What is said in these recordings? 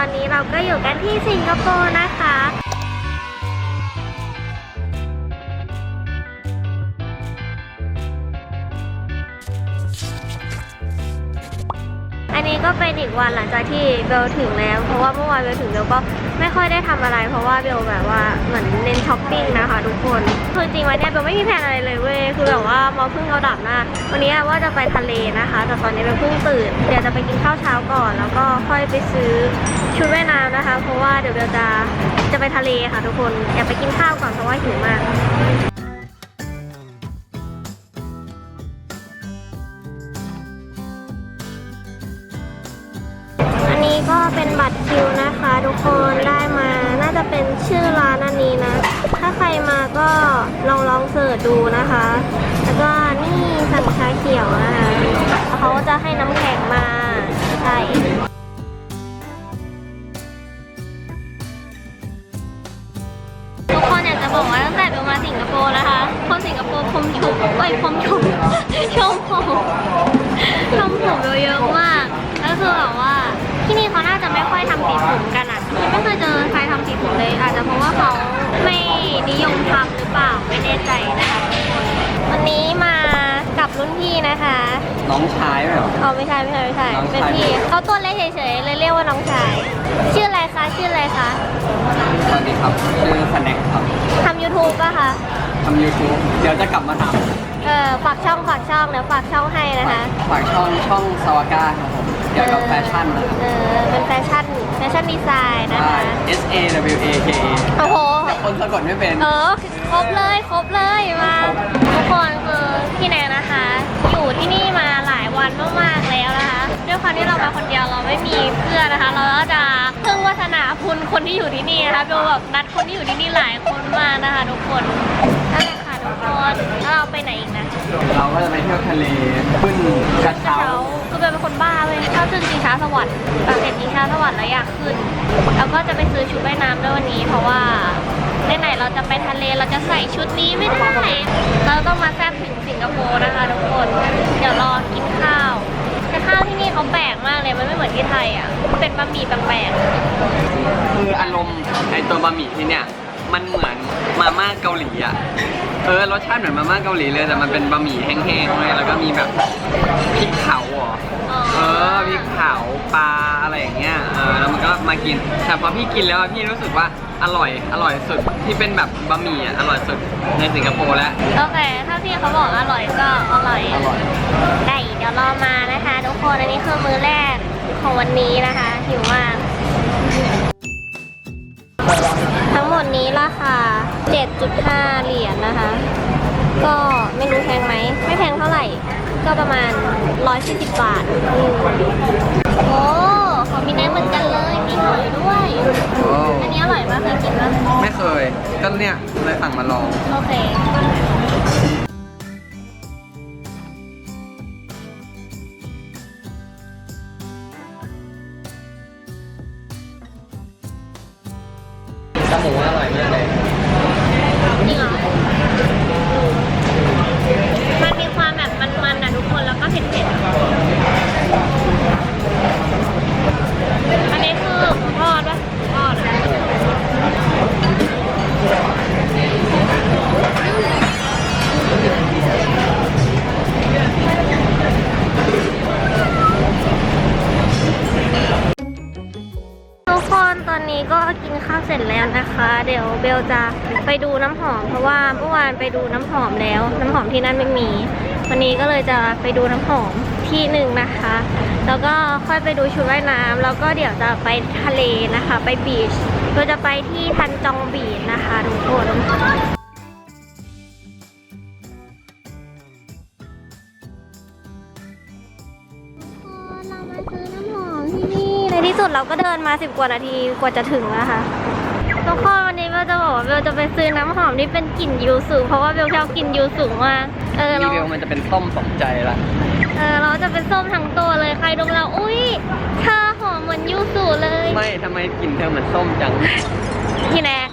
ตอนนี้เราก็อยู่กันที่สิงคโปร์นะคะอันนี้ก็เป็นอีกวันหลังจากที่เบลถึงแล้ว เพราะว่าเมื่อวานเบลถึงเบลก็ไม่ค่อยได้ทำอะไร เพราะว่าเบลแบบว่าเหมือนเน้นช้อปปิ้งนะคะทุกคนคือจริงวันนี้เบลไม่มีแผนอะไรเลยเว้ยคือแบบว่ามาเพิ่งเอาดับหน้าวันนี้ว่าจะไปทะเลนะคะ แต่ตอนนี้เบลเพิ่งตื่นเดี๋ยวจะไปกินข้าวเช้าก่อน แล้วก็ค่อยไปซื้อ ชุดว่ายน้ำนะคะ เพราะว่าเดี๋ยวเบลจะจะไปทะเลค่ะทุกคนอยากไปกินข้าวก่อนเพราะว่าหิวมากอันนี้ก็เป็นบัตรคิวนะคะ ทุกคนได้มาน่าจะเป็นชื่อร้านอันนี้นะ ถ้าใครมาก็ลองลองเสิร์ชดูนะคะ แล้วก็นี่สั่งชาเขียวนะคะเขาจะให้น้ำแข็งมาใช่ สิงคโปร์นะคะ คนสิงคโปร์ผมฉุบเอ้ผมฉุบชมผมชมผมเยอะมากแล้วคือแบบว่าที่นี่เขาน่าจะไม่ค่อยทำสีผมกันอะยังไม่เคยเจอใครทำสีผมเลย อาจจะเพราะว่าเขาไม่นิยมทำหรือเปล่าไม่แน่ใจนะคะวันนี้มา รุ่นพี่นะคะน้องชายไหมเหรอ อ๋อไม่ใช่ไม่ใช่ไม่ใช่น้องชาย เป็นพี่เขาตัวเล็กเฉยๆเลยเรียกว่าน้องชาย ชื่ออะไรคะชื่ออะไรคะสวัสดีครับชื่อสแน็คครับทำ YouTube ป่ะคะ ทำ YouTube เดี๋ยวจะกลับมาทเออฝากช่องฝากช่องเดี๋ยวฝากช่องให้นะคะำฝากช่องช่องสวาก้าครับผมเกี่ยวกับแฟชั่นนะครับเออเป็นแฟชั่นแฟชั่นดีไซน์นะคะ S A W A K A โอ้โหแต่คนสะกดไม่เป็น เออครบเลยครบเลยมา คุณคนที่อยู่ที่นี่นะคะเบลแบบนัดคนที่อยู่ที่นี่หลายคนมากนะคะทุกคนนั่นแหละค่ะทุกคนแล้วเราไปไหนอีกนะเราก็จะไปเที่ยวทะเลขึ้นกระเช้าเขาคือเป็นคนบ้าเลยชอบขึ้นชิงช้าสวรรค์บางเห็นชิงช้าสวรรค์แล้วอยากขึ้น แล้วก็จะไปซื้อชุดว่ายน้ำด้วยวันนี้ เพราะว่าไหนๆเราจะไปทะเลเราจะใส่ชุดนี้ไม่ได้ เราต้องมาแซ่บถึงสิงคโปร์นะคะทุกคน เดี๋ยวรอกินข้าวแต่ข้าวที่นี่เขาแปลกมากเลยมันไม่เหมือนที่ไทยอะ เป็นบะหมี่แปลก คืออารมณ์ไอ ตัวบะหมี่ที่เนี่ย มันเหมือนมาม่าเกาหลีอะ เออรสชาติเหมือนมาม่าเกาหลีเลยแต่มันเป็นบะหมี่แห้งๆเลยแล้วก็มีแบบพริกเผาเหรอๆอ๋อเออพริกเผาปลาอะไรอย่างเงี้ยเออแล้วมันก็มากิน แต่พอพี่กินแล้วอะพี่รู้สึกว่าอร่อยอร่อยสุดที่เป็นแบบบะหมี่อะอร่อยสุดในสิงคโปร์แล้ว โอเค ถ้าพี่เขาบอกอร่อยก็อร่อยอร่อย ไก่เดี๋ยวรอมานะคะ ทุกคน อันนี้คือมื้อแรกของวันนี้นะคะหิวมาก ทั้งหมดนี้ราคา 7.5 เหรียญนะคะ ก็ไม่รู้แพงไหม ไม่แพงเท่าไหร่ ก็ประมาณ 140 บาทอืมโอ้ของพี่แนทเหมือนกันเลย มีหอยด้วยโอ้อันนี้อร่อยมากเคยกินปะไม่เคย ก็เนี่ยเลยสั่งมาลอง โอเค เบลจะไปดูน้ำหอม เพราะว่าเมื่อวานไปดูน้ำหอมแล้ว น้ำหอมที่นั่นไม่มี วันนี้ก็เลยจะไปดูน้ำหอมที่หนึ่งนะคะ แล้วก็ค่อยไปดูชุดว่ายน้ำแล้วก็เดี๋ยวจะไปทะเลนะคะ ไปบีชเราจะไปที่ทันจองบีชนะคะทุกคนเรามาซื้อน้ำหอมที่นี่ ในที่สุดเราก็เดินมาสิบกว่านาทีกว่าจะถึงแล้วค่ะ คนวันนี้เบลจะบอกว่าเบลจะไปซื้อน้ำหอมที่เป็นกลิ่นยูสุเพราะว่าเบลชอบกินยูสุมากเออรีเรา วิวมันจะเป็นส้มสมใจละเออเราจะเป็นส้มทั้งตัวเลยใครดมเราอุ้ยเธอหอมเหมือนยูสุเลยไม่ทำไมกลิ่นเธอเหมือนส้มจัง พี่แนก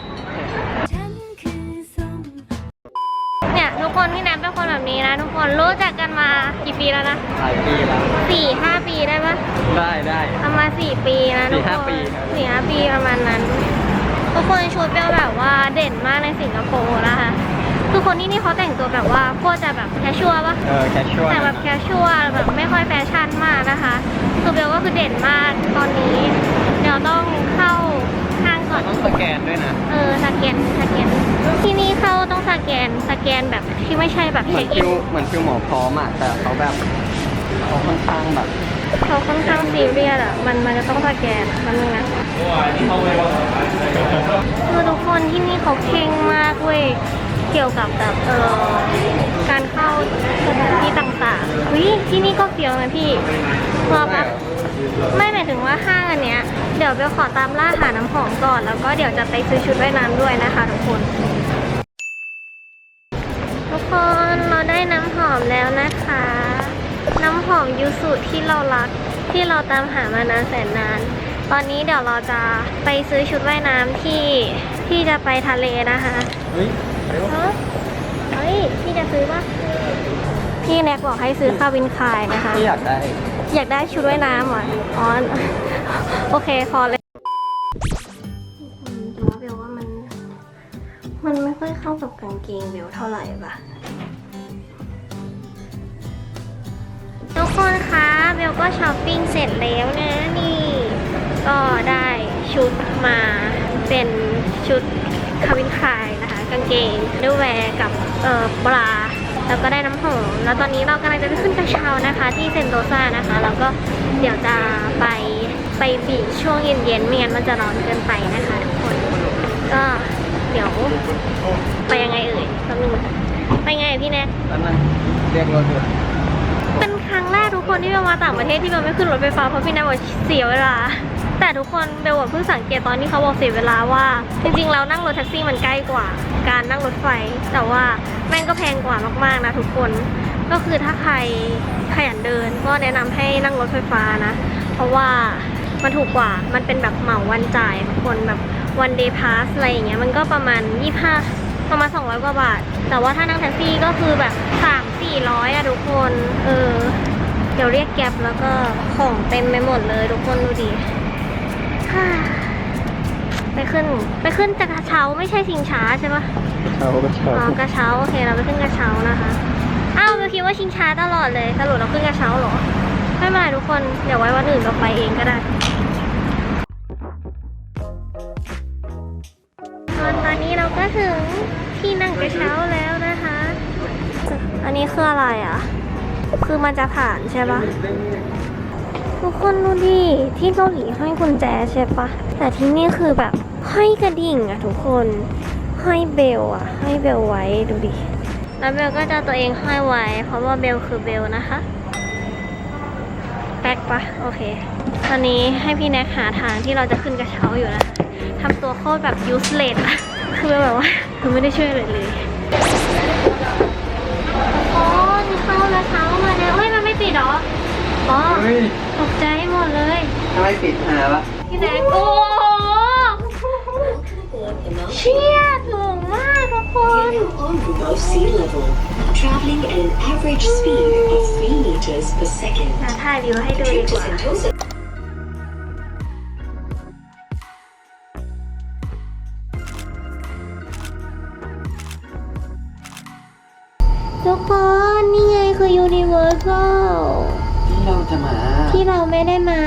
เนี่ยทุกคนพี่แนกเป็นคนแบบนี้นะ ทุกคนอนรู้จักกันมากี่ปีแล้วนะหลายปีแล้วสี่ห้าปีได้ปะได้ได้ ประมาณสี่ปีนะสี่ทุกห้าคนปีครับสี่ห้าปีประมาณนั้น ทุกคนชุดเบลแบบว่าเด่นมากในสิงคโปร์นะคะคือคนที่นี่เขาแต่งตัวแบบว่าโคตรจะแบบแคชชัวปะเออแคชชวลแต่แบบแคชชัวแบบไม่ค่อยแฟชั่นมากนะคะคือเบลก็คือเด่นมากตอนนี้เดี๋ยวต้องเข้าห้างก่อนต้องสแกนด้วยนะเออสแกนสแกนที่นี่เข้าต้องสแกนสแกนแบบที่ไม่ใช่แบบเหมืเช็อนคอิฟินวเหมือนฟิวหมอพร้อมอะแต่เขาแบบเขาค่อนข้างแบบ เขาค่อนข้างซีเรียสอะ มันมันจะต้องสแกนมันนึงนะคือทุกคนที่นี่เขาเข่งมากเว้ย เกี่ยวกับแบบเออการเข้าสถานที่ต่างๆวิที่นี่ก็เฟี้ยวนะพี่รอแป๊บไม่หมายถึงว่าห้างอันเนี้ย เดี๋ยวเบลขอตามล่าหาน้ำหอมก่อน แล้วก็เดี๋ยวจะไปซื้อชุดว่ายน้ำด้วยนะคะทุกคน ทุกคนเราได้น้ำหอมแล้วนะคะ น้ำหอมยูสุที่เรารักที่เราตามหามานานแสนนาน ตอนนี้เดี๋ยวเราจะไปซื้อชุดว่ายน้ำที่ที่จะไปทะเลนะคะเฮ้ยเฮ้ยเฮ้ยพี่จะซื้อปะพี่แน็กบอกให้ซื้อคาวินคายนะคะที่อยากได้ อยากได้ชุดว่ายน้ำเหรออ๋อโอเคพอเลยแต่ว่าเบลว่ามัน มันไม่ค่อยเข้ากับกางเกงเบลเท่าไหร่ปะ เบลก็ช้อปปิ้งเสร็จแล้วนะนี่ ก็ได้ชุดมาเป็นชุดคาวินคายนะคะกางเกงด้วยแวร์กับเอ่อปลาแล้วก็ได้น้ำหอมแล้วตอนนี้เรากำลังจะไปขึ้นกระเช้านะคะที่เซนโตซานะคะแล้วก็เดี๋ยวจะไปไปบีชช่วงเย็นๆไม่งั้นมันจะร้อนเกินไปนะคะทุกคนก็เดี๋ยวไปยังไงเอ่ยแป๊บนึงไปไงพี่แน็กแล้วมันเรียกรถอยู่ เป็นครั้งแรกทุกคนที่เบลมาต่างประเทศที่เบลไม่ขึ้นรถไฟฟ้าเพราะพี่แน็กบอกเสียเวลา แต่ทุกคนเบลเพิ่งสังเกตตอนที่เขาบอกเสียเวลาว่า จริงๆเรานั่งรถแท็กซี่มันใกล้กว่า การนั่งรถไฟ แต่ว่าแม่งก็แพงกว่ามากๆนะทุกคน ก็คือถ้าใครขยันเดินก็แนะนำให้นั่งรถไฟฟ้านะ เพราะว่ามันถูกกว่า มันเป็นแบบเหมาวันจ่ายทุกคนแบบวันเดย์พาสอะไรอย่างเงี้ยมันก็ประมาณ 25 ประมาณ200กว่าบาท แต่ว่าถ้านั่งแท็กซี่ก็คือแบบ3 400อะทุกคน เออ เดี๋ยวเรียกแก๊ปแล้วก็ของเต็มไปหมดเลยทุกคนดูดิฮ่าไปขึ้น ไปขึ้นจากกระเช้าไม่ใช่ชิงช้าใช่ปะเขาก็ชออ๋อบกระเช้าโอเคเราไปขึ้นกระเช้านะคะอ้าวเราคิดว่าชิงช้าตลอดเลยสรุปเราขึ้นกระเช้าเหรอไม่เป็นไรทุกคนเดี๋ยวไว้วันอื่นเราไปเองก็ได้ตอนตอนนี้เราก็ถึง ที่นั่งกระเช้าแล้วนะคะ อันนี้คืออะไรอะ คือมันจะผ่านใช่ปะทุกคนดูดิที่เกาหลีห้อยกุญแจใช่ปะแต่ที่นี่คือแบบห้อยกระดิ่งอะทุกคนห้อยเบลอะห้อยเบลไว้ดูดิแล้วเบลก็จะตัวเองห้อยไว้ เพราะว่าเบลคือเบลนะคะแป๊กปะโอเค ตอนนี้ให้พี่แน็กหาทางที่เราจะขึ้นกระเช้าอยู่นะคะทำตัวโคตรแบบ useless อะ คือแบบว่าคือไม่ได้ช่วยเลยเลยโอ้ยเข้ากระเช้ามาแล้วเฮ้ยมันไม่ปิดเหรออ๋อเฮ้ยตกใจหมดเลยทำไมปิดหาปะพี่แน็กโอ้โหเชี่ยสูงมากทุกคน on below sea level, traveling at an average speed of 3 meters per second. มาถ่ายวิวให้ดูดี Trip ก to ว่า นี่ไงคือ Universal ที่เราจะมา ที่เราไม่ได้มา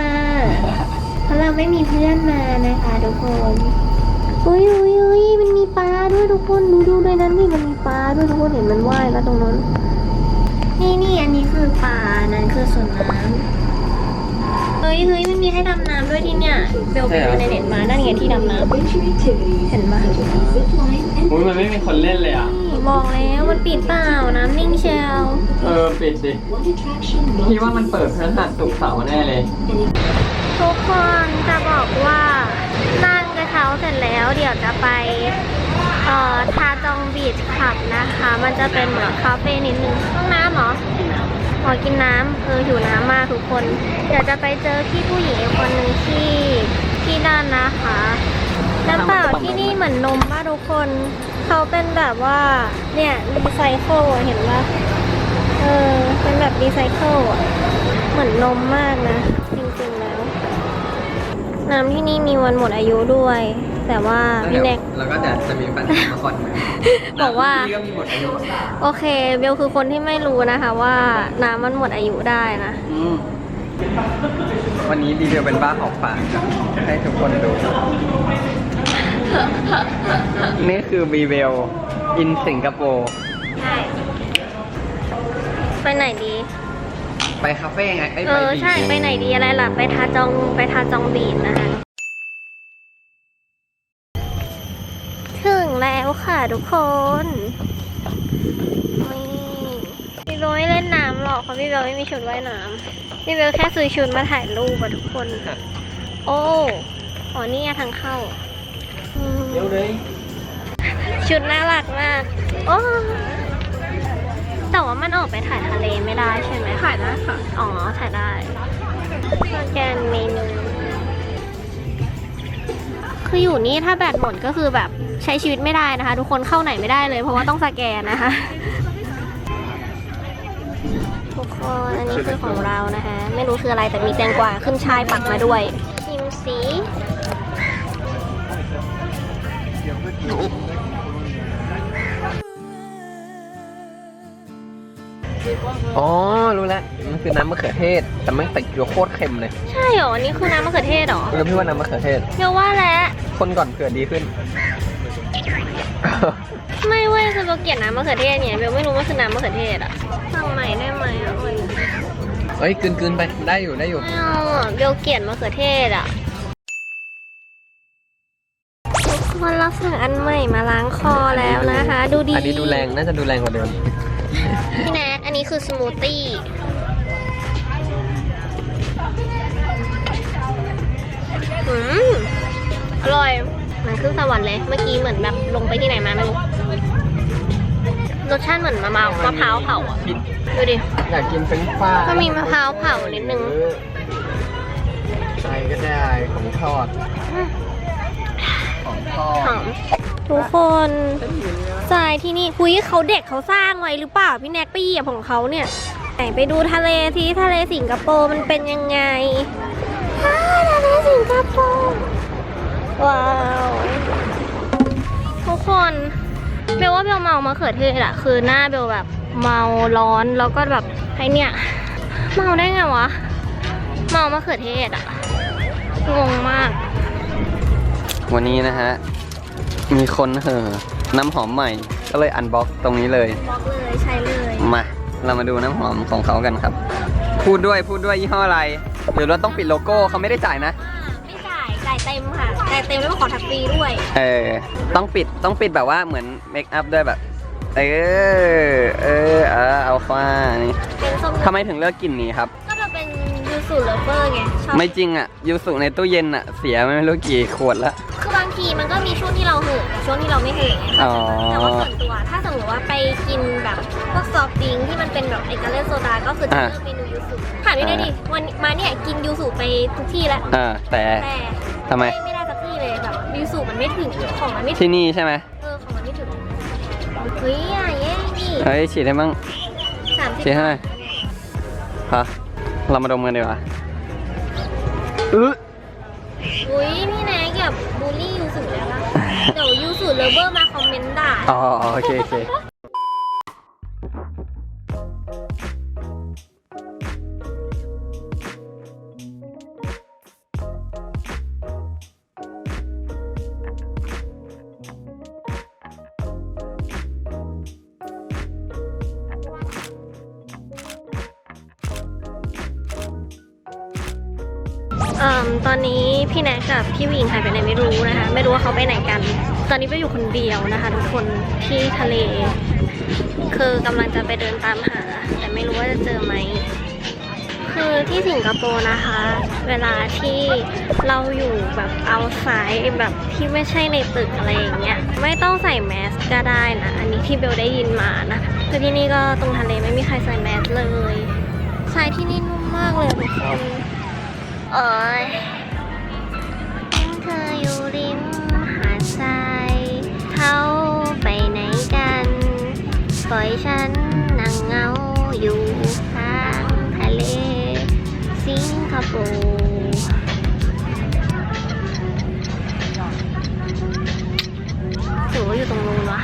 เพราะเราไม่มีเพื่อนมานะคะทุกคนอุ้ยอุ้ยอุ้ยมันมีปลาด้วยทุกคนดูดูด้วยนั้นนี่มันมีปลาด้วยทุกคนเห็นมันว่ายแล้วตรงนั้น นี่นี่อันนี้คือปลานั้นคือสวนน้ำเฮ้ยเฮ้ยมันมีให้ดำน้ำด้วยที่เนี่ยเบลไปดูในเน็ตมานั่นไงที่ดำน้ำ adventure activities, เห็นปะ zip line and อุ้ยมันไม่มีคนเล่นเลยอะนี่ บอกแล้วมันปิดเปล่าน้ำนิ่งเชียวเออปิดสิ one attraction not พี่ว่ามันเปิดพฤหัสศุกร์เสาร์แน่เลย ทุกคนจะบอกว่านั่งกระเช้าเสร็จแล้วเดี๋ยวจะไปเอ่อทาจองบีชคลับนะคะ มันจะเป็นเหมือนคาเฟ่นิดนึงห้องน้ำเหรอขอกินน้ำเออหิวน้ำมากทุกคน เดี๋ยวจะไปเจอพี่ผู้หญิงอีกคนหนึ่งที่ที่นั่นนะคะแล้วเปล่าที่นี่เหมือนนมมากทุกคน เขาเป็นแบบว่าเนี่ยรีไซเคิลเห็นปะเออเป็นแบบรีไซเคิลอะเหมือนนมมากนะ จริงๆแล้ว น้ำที่นี่มีวันหมดอายุด้วย แต่ว่าพี่แน็กแล้วก็จะจะมีปัญหามาก่อนไหมบอกว่าที่ก็มีหมดอายุโอเค เบลคือคนที่ไม่รู้นะคะว่าน้ำมันหมดอายุได้นะอืมวันนี้ดีเดียวเป็นบ้าของฝากให้ทุกคนดู นี่คือบีเวลอินสิงคโปร์ใช่ไปไหนดี ไปคาเฟ่ไงไอ้ยเอไปอบีชใช่ไปไหนดีอะไรล่ะ ไปทาจองไปทาจองบีดนะคะ ถึงแล้วค่ะทุกคนนี่พี่เบลไม่เล่นน้ำหรอกเพราะพี่เบลไม่มีชุดว่ายน้ำพี่เบลแค่ซื้อชุดมาถ่ายรูปอะทุกคน โอ้อ๋อนี่ไงทางเข้า ชุดน่ารักมากโอ้แต่ว่ามันออกไปถ่ายทะเลไม่ได้ใช่ไหมถ่ายได้ค่ะ อ๋อ ถ่ายได้สแกนเมนู คืออยู่นี่ถ้าแบตหมดก็คือแบบใช้ชีวิตไม่ได้นะคะ ทุกคนเข้าไหนไม่ได้เลยเพราะว่าต้องสแกนนะคะ ทุกคน อันนี้คือของเรานะคะ ไม่รู้คืออะไรแต่มีแตงกวาขึ้นชายปักมาด้วย อ๋อ รู้แล้ว มันคือน้ำมะเขือเทศ แต่มันติดอยู่โคตรเค็มเลยใช่เหรออันนี่คือน้ำมะเขือเทศเหรอแล้วพี่ว่าน้ำมะเขือเทศเดี๋ยวว่าแล้วคนก่อนเผื่อดีขึ้น ไม่เว้ยคือเบลเกลียดน้ำมะเขือเทศเนี่ยเบลไม่รู้ว่าคือน้ำมะเขือเทศอะสั่งใหม่ได้ไหมอะมันเอ้ยกลืนๆไป ได้อยู่ได้อยู่ไม่เอาอะเบลเกลียดมะเขือเทศอะทุก คนเราสั่งอันใหม่มาล้างคอแล้วนะคะ ดูดีอันนี้ดูแรงน่าจะดูแรงกว่าเดิมพี่แนทอันนี้คือสมูทตี้อืมอร่อยเหมือนขึ้นสวรรค์เลย เมื่อกี้เหมือนแบบลงไปที่ไหนมาไม่รู้รสชาติเหมือนมะมาวมะพร้าวเผาอะดูดิอยากกินเฟรนช์ฟรายก็มีมะพร้าวเผานิดนึงเออใช่ก็ได้ของทอด ของทุกคนทรายที่นี่คุยเขาเด็กเขาสร้างไว้หรือเปล่าพี่แน็กไปเหยียบของเขาเนี่ยไหนไปดูทะเลสิทะเลสิงคโปร์มันเป็นยังไงทะเลสิงคโปร์ว้าวทุกคนเบลว่าเบลเมามะเขือเทศอะคือหน้าเบลแบบเมาร้อนแล้วก็แบบไอเนี่ยเมาได้ไงวะเมามะเขือเทศอะงงมาก วันนี้นะฮะ มีคนเห่อน้ำหอมใหม่ ก็เลยอันบ็อกตรงนี้เลย บล็อกเลยใช้เลยมา เรามาดูน้ำหอมของเขากันครับ พูดด้วยพูดด้วยยี่ห้ออะไร หรือเราต้องปิดโลโก้เขาไม่ได้จ่ายนะ ไม่จ่ายจ่ายเต็มค่ะจ่ายเต็มแล้วก็ขอทักฟรีด้วย เออ ต้องปิดต้องปิดแบบว่าเหมือนเมคอัพด้วยแบบ เออ เออเออเอาฟ้านี่เป็นส้มทำไมถึงเลือกกลิ่นนี้ครับ ก็จะเป็นยูสุเลเวอร์ไงชอบไม่จริงอะยูสุในตู้เย็นอะ เสียไม่รู้กี่ขวดละคือบาง ทีมันก็มีช่วงที่เราเหือะกับช่วงที่เราไม่เหือะไงอ๋อ แต่ว่าส่วนตัวถ้าสมมติว่าไปกินแบบพวกซอฟต์ดริงก์ที่มันเป็นแบบเอกเลนโซดาก็คือจะอะ เลือกเมนูยูสุถามนี่ได้ดิวันมาเนี่ยกินยูสุไปทุกที่แล้วอ่าแต่แต่ทำไม ไม่ได้สักที่เลยแบบยูสุมันไม่ถึงของมันไม่ถึงที่นี่ใช่ไหมเออของมันไม่ถึงเฮ้ยอะแย่ดิเฮ้ยฉีดให้มั่งสามสิบฉีดให้หน่อยพะเรามาดมกันดีกว่าอื้ออุ้ยพี่ แนกอย่าบูลลี่ยูสุแลยละเดี๋ยวยูสุเลเวอร์มาคอมเมนต์ด่า อ๋อโอเคโอเค พี่วิงหายไปไหนไม่รู้นะคะ ไม่รู้ว่าเขาไปไหนกัน ตอนนี้ไปอยู่คนเดียวนะคะ ทุกคนที่ทะเล คือกำลังจะไปเดินตามหา แต่ไม่รู้ว่าจะเจอไหมคือที่สิงคโปร์นะคะ เวลาที่เราอยู่แบบเอาไซด์แบบที่ไม่ใช่ในตึกอะไรอย่างเงี้ยไม่ต้องใส่แมสก็ได้นะอันนี้ที่เบลได้ยินมานะคือที่นี่ก็ตรงทะเลไม่มีใครใส่แมสเลยทรายที่นี่นุ่มมากเลยทุกคนเอ้ยาโกหรืออยู่ตรงนู้นวะ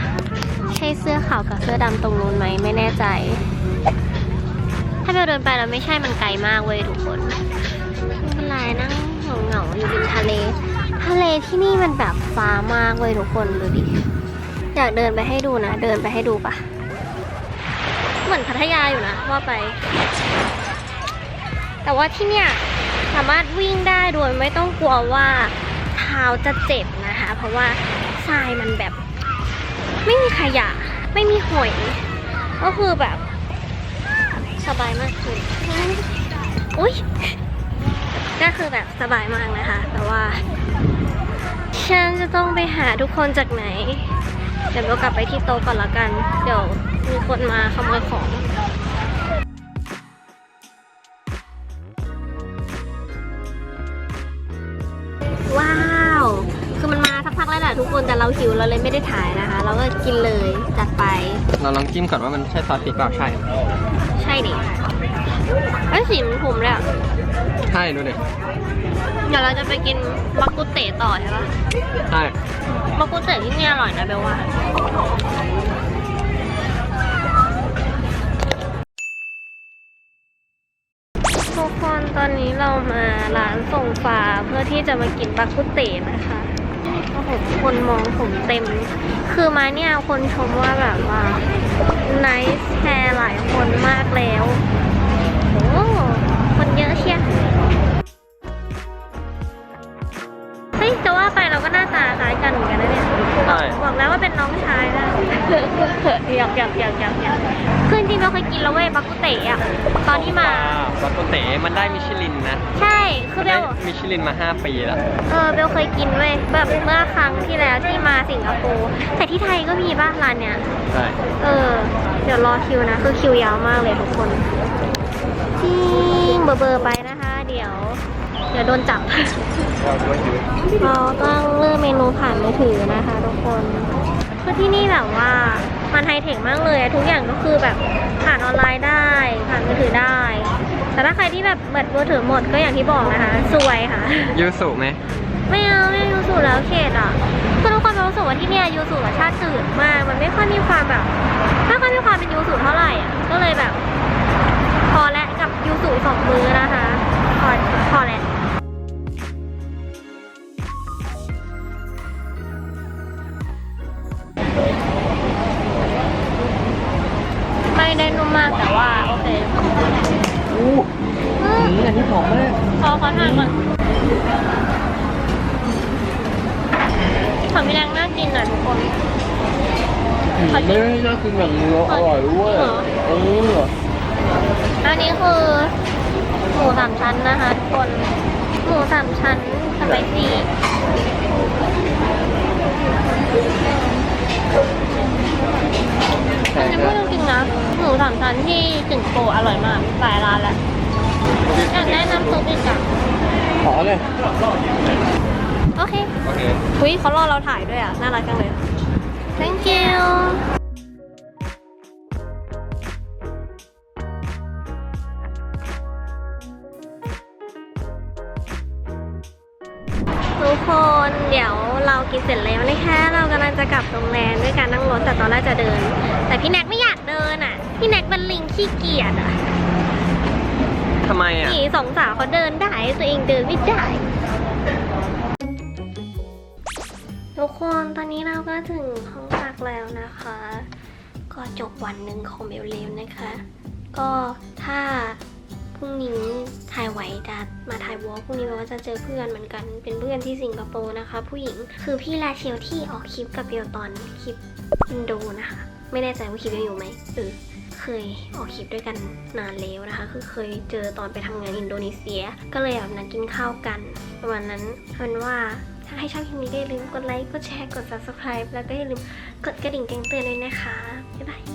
ใช่เสื้อขาวกับเสื้อดำตรงนู้นไหมไม่แน่ใจ ถ้าเราเดินไปเราไม่ใช่มันไกลมากเว้ยทุกคนไม่เป็นไรนั่งเหงาๆอยู่ริมทะเล ทะเลที่นี่มันแบบฟ้ามากเว้ยทุกคนดูดิ อยากเดินไปให้ดูนะ เดินไปให้ดูปะเหมือนพัทยาอยู่นะว่าไป แต่ว่าที่เนี่ย สามารถวิ่งได้โดยไม่ต้องกลัวว่าเท้าจะเจ็บนะคะ เพราะว่าทรายมันแบบ ไม่มีขยะ ไม่มีหอย ก็คือแบบสบายมากเลยอุ้ยก็คือแบบสบายมากนะคะ แต่ว่าฉันจะต้องไปหาทุกคนจากไหน เดี๋ยวเรากลับไปที่โต๊ะก่อนละกัน เดี๋ยวมีคนมาขโมยของ หิวเราเลยไม่ได้ถ่ายนะคะ เราก็กินเลยจัดไป เราลองจิ้มก่อนว่ามันใช่ซอสพริกเปล่าใช่ ใช่ดิไอ้ยสีมันผมเลยอะใช่ดูดิเดี๋ยวเราจะไปกินบักกุเตะต่อใช่ปะใช่บักกุเตะที่นี่อร่อยนะเบลว่าทุกคนตอนนี้เรามาร้านส่งฝาเพื่อที่จะมากินบักกุเตะนะคะ โอ้โหคนมองผมเต็ม คือมาเนี่ยคนชมว่าแบบว่า nice hair หลายคนมากแล้วโอ้คนเยอะเชียเฮ้ยจะว่าไปเราก็หน้าตาคล้ายกันเหมือนกันนะเนี่ย ใช่ บอกแล้วว่าเป็นน้องชายนะ หยอกหยอกหยอกหยอกหยอกคือจริงๆเราเคยกินแล้วเว้ยบักกุเตะอะตอนที่มา บักโกเต๋มันได้มิชลินนะ ใช่คือเบได้ลมิชลินมา 5 ปีแล้ว เออเบลเคยกินเว้ยแบบเมื่อครั้งที่แล้วที่มาสิงคโปร์แต่ที่ไทยก็มีบ้านร้านเนี้ยใช่เออ เดี๋ยวรอคิวนะ คือคิวยาวมากเลยทุกคนจริงเบอร์เบอร์ไปนะคะ เดี๋ยว เดี๋ยวโดนจับเราต้องเลือกเมนูผ่านมือถือนะคะทุกคน คือที่นี่แบบว่ามันไฮเทคมากเลยอะทุกอย่างก็คือแบบผ่านออนไลน์ได้ผ่านมือถือได้ แต่ถ้าใครที่แบบเบิดมือถือหมดก็อย่างที่บอกนะคะซวยค่ะ ยูสุไหมไม่เอาไม่เอายูสุแล้วเขตอะคือทุกคนรู้สึกว่าที่เนี่ยยูสุรสชาติจืดมากมันไม่ค่อยมีความแบบไม่ค่อยมีความเป็นยูสุเท่าไหร่อะก็เลยแบบ พอแล้วกับยูสุสองมือนะคะพอพอแล้ว ม่ได้นุ่มมากแต่ว่าโอเคอู้อืมอันนี้หอมมากขอขอทานก่อนของพี่แดงน่ากินอะทุกคน ไม่ได้น่ากินแบบนี้อร่อยด้วย เออ อันนี้คือหมูสามชั้นนะคะทุกคน หมูสามชั้นสไปซี่ อันนี้พูดจริงๆนะหมูสามชั้นที่ถึงโปรอร่อยมากหลายร้านแล้วอยากได้น้ำซุปอีกอะขอเลย โอเคโอเค คุยเขารอเราถ่ายด้วยอะ น่ารักจังเลย thank you ทุกคนเดี๋ยวเรากินเสร็จแล้วนะคะเรากำลังจะกลับโรงแรมด้วยการนั่งรถแต่ตอนแรกจะเดิน แต่พี่แน็กไม่อยากเดินอะ พี่แน็กเป็นลิงขี้เกียจอะทำไมอะนี่สองสาวเขาเดินได้ตัวเองเดินไม่ได้ ทุกคนตอนนี้เราก็ถึงห้องพักแล้วนะคะ ก็จบวันหนึ่งของเบลเลมนะคะ ก็ถ้า พรุ่งนี้ถ่ายไหวจะมาถ่ายวอล์กพรุ่งนี้แปลว่าจะเจอเพื่อนเหมือนกัน เป็นเพื่อนที่สิงคโปร์นะคะ ผู้หญิงคือพี่ลาเชลที่ออกคลิปกับเบลตอนคลิปอินโดนะคะ ไม่แน่ใจว่าคลิปยังอยู่ไหมเออเคยออกคลิปด้วยกันนานแล้วนะคะ คือเคยเจอตอนไปทำงานอินโดนีเซีย ก็เลยแบบนัดกินข้าวกันประมาณนั้นเอาเป็นว่าถ้าใครชอบคลิปนี้ก็อย่าลืมกดไลค์กดแชร์กด subscribe แล้วก็อย่าลืมกดกระดิ่งแจ้งเตือนด้วยนะคะบ๊ายบาย